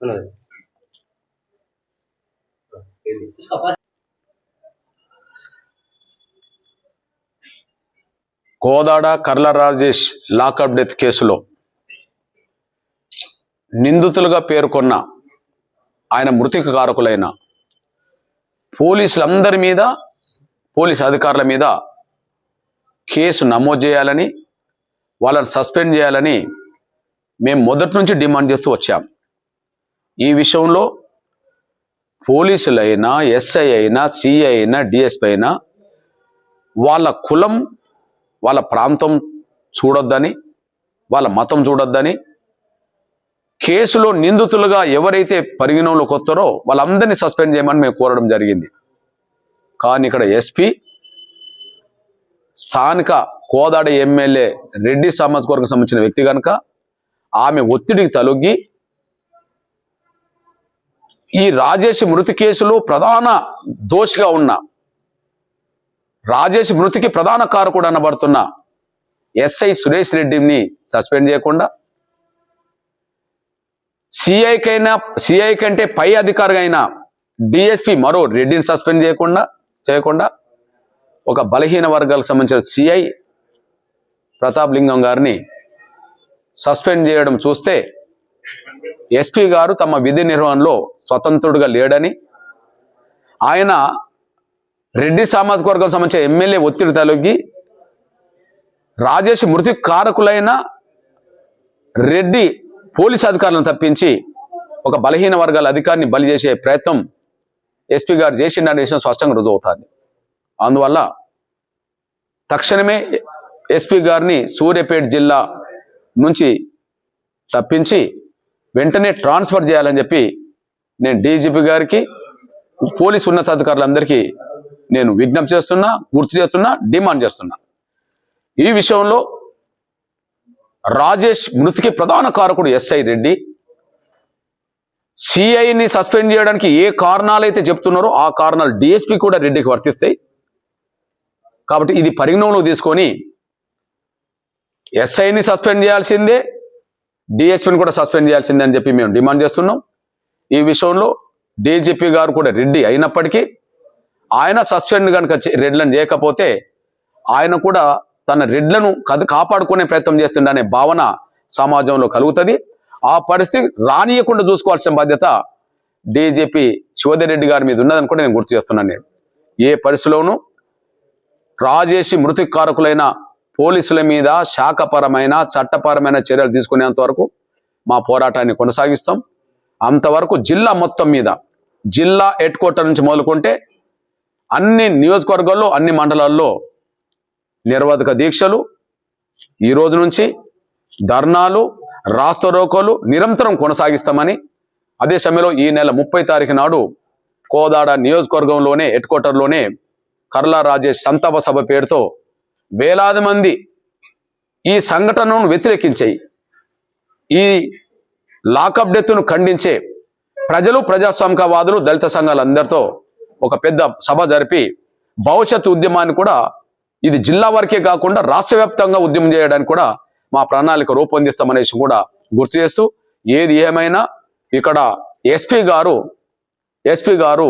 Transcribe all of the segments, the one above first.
ఉన్నది Kodad Karla Rajesh lockup death కేసులో నిందితులుగా పేర్కొన్న ఆయన మృతిక కారకులైన పోలీసులందరి మీద పోలీస్ అధికారుల మీద కేసు నమోదు చేయాలని వాళ్ళని సస్పెండ్ చేయాలని మేము మొదటి నుంచి డిమాండ్ చేస్తూ వచ్చాం. ఈ విషయంలో పోలీసులైనా ఎస్ఐ అయినా సిఐ అయినా డిఎస్పీ అయినా వాళ్ళ కులం వాళ్ళ ప్రాంతం చూడొద్దని వాళ్ళ మతం చూడొద్దని కేసులో నిందితులుగా ఎవరైతే పరిగణంలోకి వస్తారో వాళ్ళందరినీ సస్పెండ్ చేయమని మేము కోరడం జరిగింది. కానీ ఇక్కడ ఎస్పీ స్థానిక కోదాడ ఎమ్మెల్యే రెడ్డి సామాజిక వర్గం సంబంధించిన వ్యక్తి కనుక ఆమె ఒత్తిడికి తలొగ్గి ఈ రాజేష్ మృతి కేసులో ప్రధాన దోషిగా ఉన్న రాజేష్ మృతికి ప్రధాన కారకుడు అనబడుతున్న ఎస్ఐ సురేష్ రెడ్డిని సస్పెండ్ చేయకుండా సిఐకైనా సిఐ కంటే పై అధికారి అయిన డిఎస్పి మరో రెడ్డిని సస్పెండ్ చేయకుండా చేయకుండా ఒక బలహీన వర్గాలకు సంబంధించిన సిఐ ప్రతాప్ లింగం గారిని సస్పెండ్ చేయడం చూస్తే ఎస్పీ గారు తమ విధి నిర్వహణలో స్వతంత్రుడుగా లేడని ఆయన రెడ్డి సామాజిక వర్గం సంబంధించిన ఎమ్మెల్యే ఒత్తిడి తలొగ్గి రాజేష్ మృతి కారకులైన రెడ్డి పోలీస్ అధికారులను తప్పించి ఒక బలహీన వర్గాల అధికారిని బలి చేసే ప్రయత్నం ఎస్పీ గారు చేసిండని విషయం స్పష్టంగా రుజువుతుంది అందువల్ల తక్షణమే ఎస్పీ గారిని సూర్యాపేట జిల్లా నుంచి తప్పించి వెంటనే ట్రాన్స్ఫర్ చేయాలని చెప్పి నేను డీజీపీ గారికి పోలీస్ ఉన్నతాధికారులందరికీ నేను విజ్ఞప్తి చేస్తున్నా గుర్తు చేస్తున్నా డిమాండ్ చేస్తున్నా. ఈ విషయంలో రాజేష్ మృతికి ప్రధాన కారకుడు ఎస్ఐ రెడ్డి. సిఐని సస్పెండ్ చేయడానికి ఏ కారణాలైతే చెప్తున్నారో ఆ కారణాలు డిఎస్పీ కూడా రెడ్డికి వర్తిస్తాయి. కాబట్టి ఇది పరిగణంలో తీసుకొని ఎస్ఐని సస్పెండ్ చేయాల్సిందే డిఎస్పీని కూడా సస్పెండ్ చేయాల్సిందే అని చెప్పి మేము డిమాండ్ చేస్తున్నాం. ఈ విషయంలో డీజీపీ గారు కూడా రెడ్డి అయినప్పటికీ ఆయన సస్పెండ్ కనుక రెడ్లను చేయకపోతే ఆయన కూడా తన రెడ్లను కథ కాపాడుకునే ప్రయత్నం చేస్తుండనే భావన సమాజంలో కలుగుతుంది. ఆ పరిస్థితి రానియకుండా చూసుకోవాల్సిన బాధ్యత డీజీపీ శివధర్ రెడ్డి గారి మీద ఉన్నదని కూడా నేను గుర్తు చేస్తున్నాను నేను. ఏ పరిస్థితిలోనూ రాజేసి మృతికారకులైన పోలీసుల మీద శాఖపరమైన చట్టపరమైన చర్యలు తీసుకునేంత వరకు మా పోరాటాన్ని కొనసాగిస్తాం. అంతవరకు జిల్లా మొత్తం మీద జిల్లా హెడ్ క్వార్టర్ నుంచి మొదలుకుంటే అన్ని నియోజకవర్గాల్లో అన్ని మండలాల్లో నిర్వాధక దీక్షలు ఈ రోజు నుంచి ధర్నాలు రాస్తరోకోలు నిరంతరం కొనసాగిస్తామని అదే సమయంలో ఈ నెల ముప్పై తారీఖు నాడు కోదాడ నియోజకవర్గంలోనే హెడ్ క్వార్టర్లోనే కర్లా రాజేష్ సంతాప సభ పేరుతో వేలాది మంది ఈ సంఘటనను వ్యతిరేకించాయి. ఈ లాకప్ డెత్ను ఖండించే ప్రజలు ప్రజాస్వామికవాదులు దళిత సంఘాలందరితో ఒక పెద్ద సభ జరిపి భవిష్యత్ ఉద్యమాన్ని కూడా ఇది జిల్లా వరకే కాకుండా రాష్ట్ర వ్యాప్తంగా ఉద్యమం చేయడానికి కూడా మా ప్రణాళిక రూపొందిస్తామనేసి కూడా గుర్తు చేస్తూ ఏది ఏమైనా ఇక్కడ ఎస్పీ గారు ఎస్పీ గారు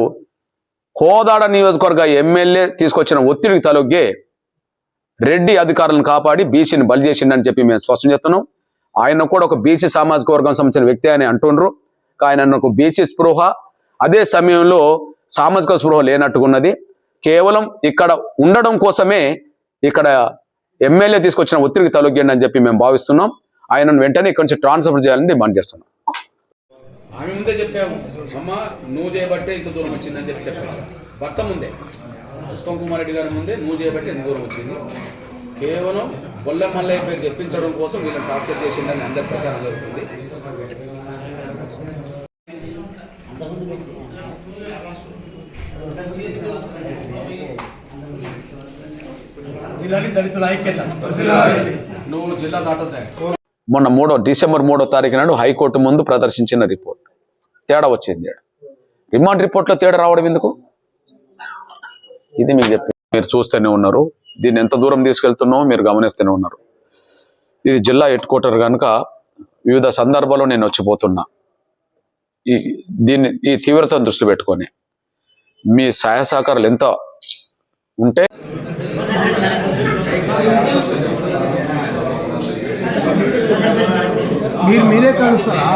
కోదాడ నియోజకవర్గ ఎమ్మెల్యే తీసుకొచ్చిన ఒత్తిడికి తలొగ్గే రెడ్డి అధికారులను కాపాడి బీసీని బలి చేసిండని చెప్పి మేము స్పష్టం చేస్తున్నాం. ఆయన కూడా ఒక బీసీ సామాజిక వర్గం సంబంధించిన వ్యక్తి అని అంటుండ్రు. ఆయన ఒక బీసీ స్పృహ అదే సమయంలో సామాజిక స్పృహ లేనట్టుకున్నది. కేవలం ఇక్కడ ఉండడం కోసమే ఇక్కడ ఎమ్మెల్యే తీసుకొచ్చిన ఒత్తిడికి తలొగ్గండి అని చెప్పి మేము భావిస్తున్నాం. ఆయనను వెంటనే ఇక్కడి నుంచి ట్రాన్స్ఫర్ చేయాలని డిమాండ్ చేస్తున్నాం. ఆమె ముందే చెప్పాము అమ్మ నువ్వు చేయబట్టే ఇంత దూరం వచ్చిందని చెప్పి చెప్పాను భర్త ముందే. ఉత్తమ్ కుమార్ రెడ్డి గారి ముందే నువ్వు చేయబట్టే ఇంత దూరం వచ్చింది? కేవలం బొల్ల మల్లయ్య పేరు చెప్పించడం కోసం వీళ్ళని టార్చర్ చేసిందని అందరి ప్రచారం జరుగుతుంది. నువ్వు జిల్లా దాటొద్దా. మొన్న మూడో డిసెంబర్ మూడో తారీఖు నాడు హైకోర్టు ముందు ప్రదర్శించిన రిపోర్ట్. తేడా వచ్చింది రిమాండ్ రిపోర్ట్లో తేడా రావడం ఎందుకు? ఇది మీకు చెప్పి మీరు చూస్తూనే ఉన్నారు. దీన్ని ఎంత దూరం తీసుకెళ్తున్నామో మీరు గమనిస్తూనే ఉన్నారు. ఇది జిల్లా హెడ్ క్వార్టర్ కనుక వివిధ సందర్భాల్లో నేను వచ్చిపోతున్నా. ఈ దీన్ని ఈ తీవ్రతను దృష్టి పెట్టుకొని మీ సహాయ సహకారాలు ఎంత ఉంటే మీరు మీరే కలుస్తారా?